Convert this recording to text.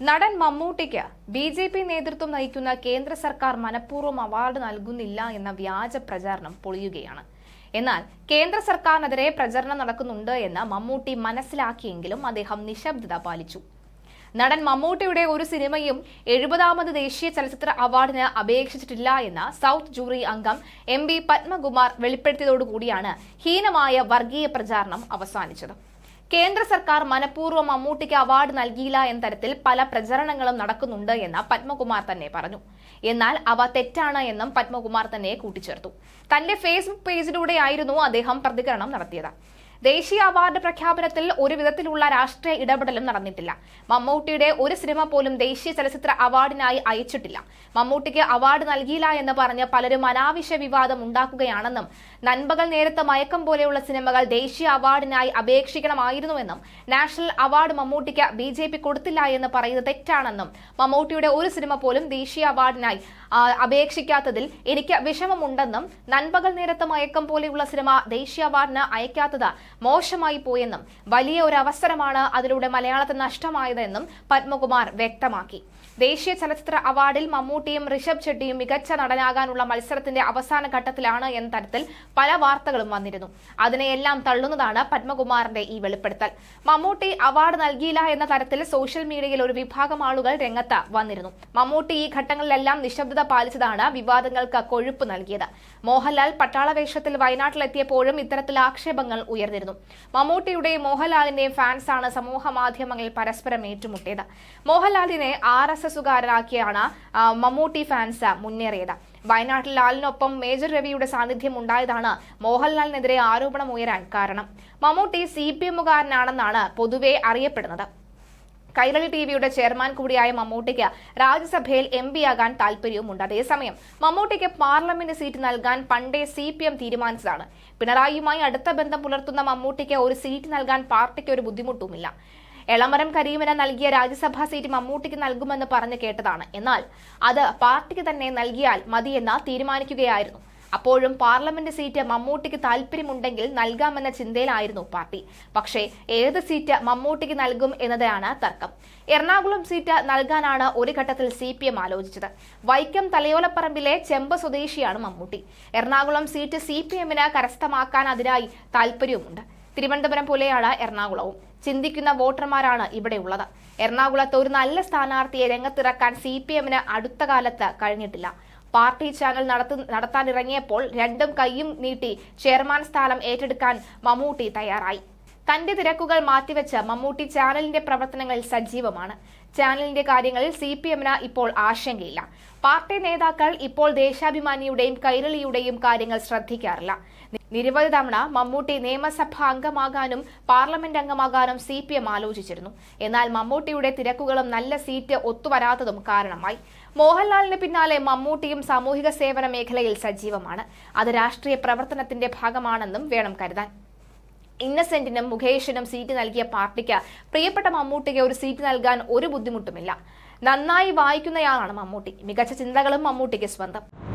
നടൻ മമ്മൂട്ടിക്ക് B J P നേതൃത്വം നയിക്കുന്ന കേന്ദ്ര സർക്കാർ മനഃപൂർവം അവാർഡ് നൽകുന്നില്ല എന്ന വ്യാജ പ്രചാരണം പൊളിയുകയാണ്. എന്നാൽ കേന്ദ്ര സർക്കാരിനെതിരെ പ്രചരണം നടക്കുന്നുണ്ട് എന്ന് മമ്മൂട്ടി മനസ്സിലാക്കിയെങ്കിലും അദ്ദേഹം നിശബ്ദത പാലിച്ചു. നടൻ മമ്മൂട്ടിയുടെ ഒരു സിനിമയും എഴുപതാമത് ദേശീയ ചലച്ചിത്ര അവാർഡിന് അപേക്ഷിച്ചിട്ടില്ല എന്ന സൗത്ത് ജൂറി അംഗം എം ബി പത്മകുമാർ വെളിപ്പെടുത്തിയതോടുകൂടിയാണ് ഹീനമായ വർഗീയ പ്രചാരണം അവസാനിച്ചത്. കേന്ദ്ര സർക്കാർ മനഃപൂർവം മമ്മൂട്ടിക്ക് അവാർഡ് നൽകിയില്ല എന്ന തരത്തിൽ പല പ്രചരണങ്ങളും നടക്കുന്നുണ്ട് എന്ന് പത്മകുമാർ തന്നെ പറഞ്ഞു. എന്നാൽ അവ തെറ്റാണ് എന്നും പത്മകുമാർ തന്നെ കൂട്ടിച്ചേർത്തു. തന്റെ ഫേസ്ബുക്ക് പേജിലൂടെയായിരുന്നു അദ്ദേഹം പ്രതികരണം നടത്തിയത്. ദേശീയ അവാർഡ് പ്രഖ്യാപനത്തിൽ ഒരു വിധത്തിലുള്ള രാഷ്ട്രീയ ഇടപെടലും നടന്നിട്ടില്ല. മമ്മൂട്ടിയുടെ ഒരു സിനിമ പോലും ദേശീയ ചലച്ചിത്ര അവാർഡിനായി അയച്ചിട്ടില്ല. മമ്മൂട്ടിക്ക് അവാർഡ് നൽകിയില്ല എന്ന് പറഞ്ഞ് പലരും അനാവശ്യ വിവാദം ഉണ്ടാക്കുകയാണെന്നും നൻപകൽ നേരത്തെ മയക്കം പോലെയുള്ള സിനിമകൾ ദേശീയ അവാർഡിനായി അപേക്ഷിക്കണമായിരുന്നുവെന്നും നാഷണൽ അവാർഡ് മമ്മൂട്ടിക്ക് ബി ജെ പി കൊടുത്തില്ല എന്ന് പറയുന്നത് തെറ്റാണെന്നും മമ്മൂട്ടിയുടെ ഒരു സിനിമ പോലും ദേശീയ അവാർഡിനായി അപേക്ഷിക്കാത്തതിൽ എനിക്ക് വിഷമമുണ്ടെന്നും നൻപകൽ നേരത്തെ മയക്കം പോലെയുള്ള സിനിമ ദേശീയ അവാർഡിന് അയക്കാത്തത് മോശമായി പോയെന്നും വലിയ ഒരു അവസരമാണ് അതിലൂടെ മലയാളത്തിന് നഷ്ടമായതെന്നും പത്മകുമാർ വ്യക്തമാക്കി. ദേശീയ ചലച്ചിത്ര അവാർഡിൽ മമ്മൂട്ടിയും ഋഷഭ് ഷെട്ടിയും മികച്ച നടനാകാനുള്ള മത്സരത്തിന്റെ അവസാന ഘട്ടത്തിലാണ് എന്ന തരത്തിൽ പല വാർത്തകളും വന്നിരുന്നു. അതിനെയെല്ലാം തള്ളുന്നതാണ് പത്മകുമാറിന്റെ ഈ വെളിപ്പെടുത്തൽ. മമ്മൂട്ടി അവാർഡ് നൽകിയില്ല എന്ന തരത്തിൽ സോഷ്യൽ മീഡിയയിൽ ഒരു വിഭാഗം ആളുകൾ രംഗത്ത് വന്നിരുന്നു. മമ്മൂട്ടി ഈ ഘട്ടങ്ങളിലെല്ലാം നിശബ്ദത പാലിച്ചതാണ് വിവാദങ്ങൾക്ക് കൊഴുപ്പ് നൽകിയത്. മോഹൻലാൽ പട്ടാളവേഷത്തിൽ വയനാട്ടിലെത്തിയപ്പോഴും ഇത്തരത്തിൽ ആക്ഷേപങ്ങൾ ഉയർന്നിരുന്നു. മമ്മൂട്ടിയുടെയും മോഹൻലാലിന്റെയും ഫാൻസാണ് സമൂഹ മാധ്യമങ്ങളിൽ പരസ്പരം ഏറ്റുമുട്ടിയത്. മോഹൻലാലിനെ ആർ എസ് എസുകാരനാക്കിയാണ് മമ്മൂട്ടി ഫാൻസ് മുന്നേറിയത്. വയനാട്ടിൽ ലാലിനൊപ്പം മേജർ രവിയുടെ സാന്നിധ്യം ഉണ്ടായതാണ് മോഹൻലാലിനെതിരെ ആരോപണം ഉയരാൻ കാരണം. മമ്മൂട്ടി സി പി എമ്മുകാരനാണെന്നാണ് പൊതുവെ അറിയപ്പെടുന്നത്. കൈരളി ടി വിയുടെ ചെയർമാൻ കൂടിയായ മമ്മൂട്ടിക്ക് രാജ്യസഭയിൽ എം ആകാൻ താല്പര്യവുമുണ്ട് അതേസമയം മമ്മൂട്ടിക്ക് പാർലമെന്റ് സീറ്റ് നൽകാൻ പണ്ടേ സി പി എം തീരുമാനിച്ചതാണ്. പിണറായിയുമായി അടുത്ത ബന്ധം പുലർത്തുന്ന മമ്മൂട്ടിക്ക് ഒരു സീറ്റ് നൽകാൻ പാർട്ടിക്ക് ഒരു ബുദ്ധിമുട്ടുമില്ല. എളമരം കരീമന നൽകിയ രാജ്യസഭാ സീറ്റ് മമ്മൂട്ടിക്ക് നൽകുമെന്ന് പറഞ്ഞു കേട്ടതാണ്. എന്നാൽ അത് പാർട്ടിക്ക് തന്നെ നൽകിയാൽ മതിയെന്ന് തീരുമാനിക്കുകയായിരുന്നു. അപ്പോഴും പാർലമെന്റ് സീറ്റ് മമ്മൂട്ടിക്ക് താല്പര്യമുണ്ടെങ്കിൽ നൽകാമെന്ന ചിന്തയിലായിരുന്നു പാർട്ടി. പക്ഷേ ഏത് സീറ്റ് മമ്മൂട്ടിക്ക് നൽകും എന്നതാണ് തർക്കം. എറണാകുളം സീറ്റ് നൽകാനാണ് ഒരു ഘട്ടത്തിൽ സി പി എം ആലോചിച്ചത്. വൈക്കം തലയോലപ്പറമ്പിലെ ചെമ്പ് സ്വദേശിയാണ് Mammootty. Ernakulam seat C P എമ്മിന് കരസ്ഥമാക്കാൻ അതിനായി താല്പര്യവുമുണ്ട്. തിരുവനന്തപുരം പോലെയാണ് എറണാകുളവും. ചിന്തിക്കുന്ന വോട്ടർമാരാണ് ഇവിടെയുള്ളത് എറണാകുളത്ത് ഒരു നല്ല സ്ഥാനാർത്ഥിയെ രംഗത്തിറക്കാൻ സി പി എമ്മിന് അടുത്ത കാലത്ത് കഴിഞ്ഞിട്ടില്ല. പാർട്ടി ചാനൽ നടത്തു നടത്താനിറങ്ങിയപ്പോൾ രണ്ടും കൈയും നീട്ടി ചെയർമാൻ സ്ഥാനം ഏറ്റെടുക്കാൻ മമ്മൂട്ടി തയ്യാറായി. തന്റെ തിരക്കുകൾ മാറ്റിവെച്ച് മമ്മൂട്ടി ചാനലിന്റെ പ്രവർത്തനങ്ങളിൽ സജീവമാണ്. ചാനലിന്റെ കാര്യങ്ങളിൽ സി പി എമ്മിന് ഇപ്പോൾ ആശങ്കയില്ല. പാർട്ടി നേതാക്കൾ ഇപ്പോൾ ദേശാഭിമാനിയുടെയും കൈരളിയുടെയും കാര്യങ്ങൾ ശ്രദ്ധിക്കാറില്ല. നിരവധി തവണ മമ്മൂട്ടി നിയമസഭാ അംഗമാകാനും പാർലമെന്റ് അംഗമാകാനും സി പി എം ആലോചിച്ചിരുന്നു. എന്നാൽ മമ്മൂട്ടിയുടെ തിരക്കുകളും നല്ല സീറ്റ് ഒത്തുവരാത്തതും കാരണമായി. മോഹൻലാലിന് പിന്നാലെ മമ്മൂട്ടിയും സാമൂഹിക സേവന മേഖലയിൽ സജീവമാണ്. അത് രാഷ്ട്രീയ പ്രവർത്തനത്തിന്റെ ഭാഗമാണെന്നും വേണം കരുതാൻ. ഇന്നസെന്റിനും മുഖേഷിനും സീറ്റ് നൽകിയ പാർട്ടിക്ക് പ്രിയപ്പെട്ട മമ്മൂട്ടിക്ക് ഒരു സീറ്റ് നൽകാൻ ഒരു ബുദ്ധിമുട്ടുമില്ല. നന്നായി വായിക്കുന്നയാളാണ് മമ്മൂട്ടി. മികച്ച ചിന്തകളും മമ്മൂട്ടിക്ക് സ്വന്തം.